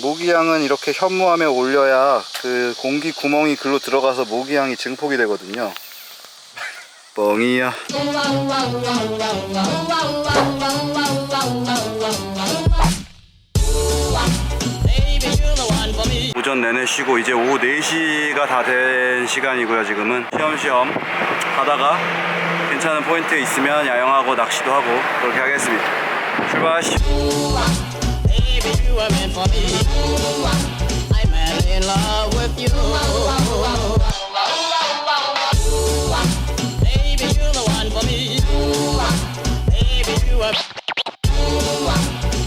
모기향은 이렇게 현무암에 올려야 그 공기 구멍이 글로 들어가서 모기향이 증폭이 되거든요. 뻥이야. 오전 내내 쉬고 이제 오후 4시가 다 된 시간이고요 지금은 시험시험 하다가 괜찮은 포인트 있으면 야영하고 낚시도 하고 그렇게 하겠습니다 출발하시죠 Baby, you are meant for me. I'm madly in love with you. Baby, you're the one for me. Baby, you are.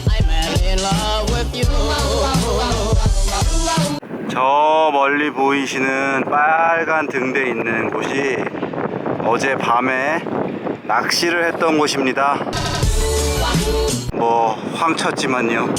I'm madly in love with you. 저 멀리 보이시는 빨간 등대 있는 곳이 어제 밤에 낚시를 했던 곳입니다 뭐 황쳤지만요.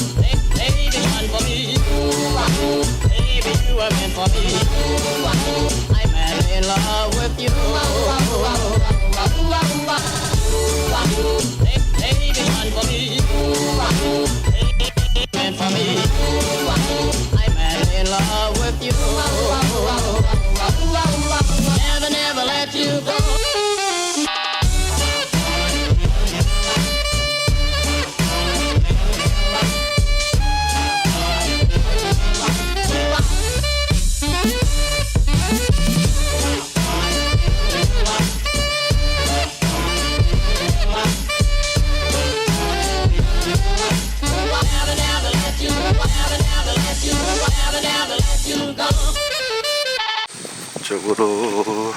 쪽으로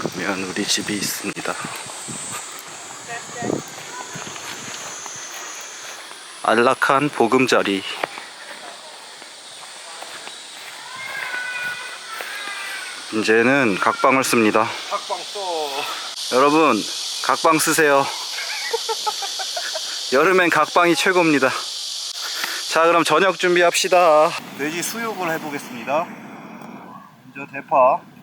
가면 우리 집이 있습니다. 안락한 보금자리. 이제는 각방을 씁니다. 각방 써. 여러분, 각방 쓰세요. 여름엔 각방이 최고입니다. 자, 그럼 저녁 준비합시다. 돼지 수육을 해보겠습니다. 먼저 대파.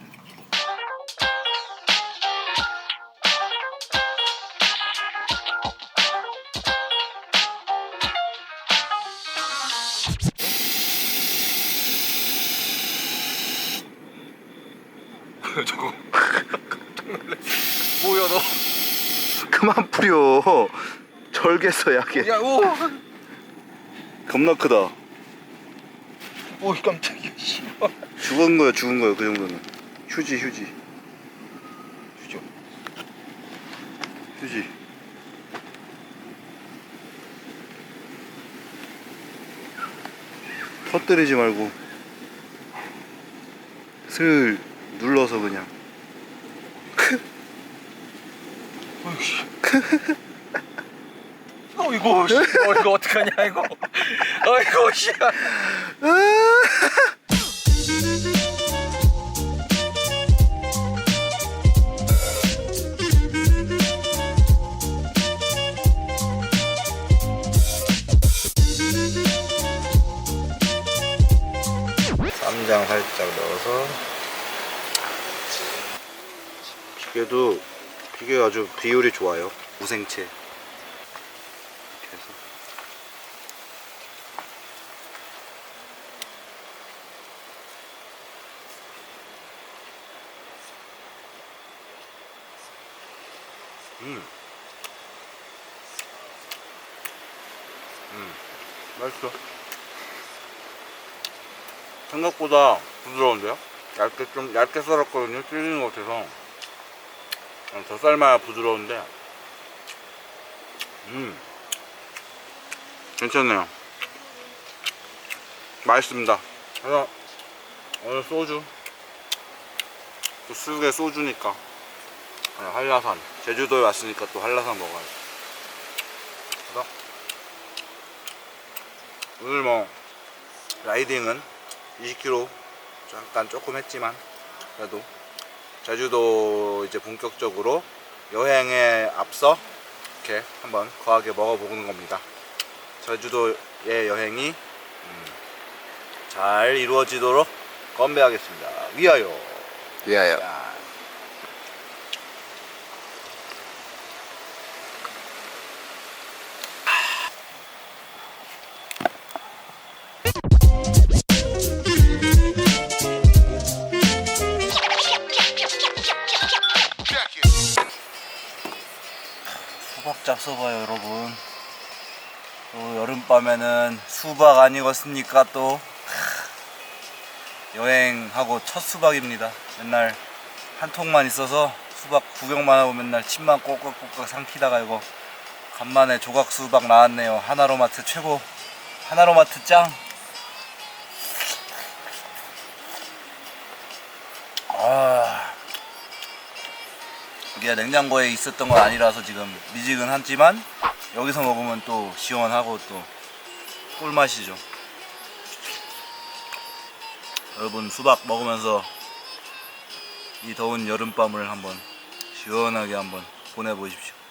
저거. 뭐야 너? 그만 뿌려. 절개서 약해. 야 오. 겁나 크다. 오 깜짝이야. 씨발. 죽은 거야, 죽은 거야, 그 정도는. 휴지, 휴지, 주죠. 휴지. 터뜨리지 말고. 슬 눌러서 그냥. 어 이거 씨. 어 이거 어떡하냐 이거. 어 이거 씨. 쌈장 살짝 넣어서 비계도 비계 아주 비율이 좋아요 무생채 이렇게 해서 음. 음. 맛있어 생각보다 부드러운데요? 얇게 좀 얇게 썰었거든요. 찔리는 것 같아서 어, 더 삶아야 부드러운데 음 괜찮네요. 맛있습니다. 그래서 오늘 소주 또 수육에 소주니까 네, 한라산 제주도에 왔으니까 또 한라산 먹어야지. 그래서 오늘 뭐 라이딩은 20km 잠깐 조금 했지만 그래도 제주도 이제 본격적으로 여행에 앞서 이렇게 한번 거하게 먹어보는 겁니다. 제주도의 여행이 음, 잘 이루어지도록 건배하겠습니다. 위하여. 위하여. 야. 여름밤에는 수박 아니겠습니까 또? 크, 여행하고 첫 수박입니다. 맨날 한 통만 있어서 수박 구경만 하고 맨날 침만 꼭꼭꼭꼭 삼키다가 이거 간만에 조각 수박 나왔네요. 하나로마트 최고. 하나로마트 짱. 아, 이게 냉장고에 있었던 건 아니라서 지금 미지근하지만 여기서 먹으면 또 시원하고 또 꿀맛이죠. 여러분 수박 먹으면서 이 더운 여름밤을 한번 시원하게 한번 보내보십시오.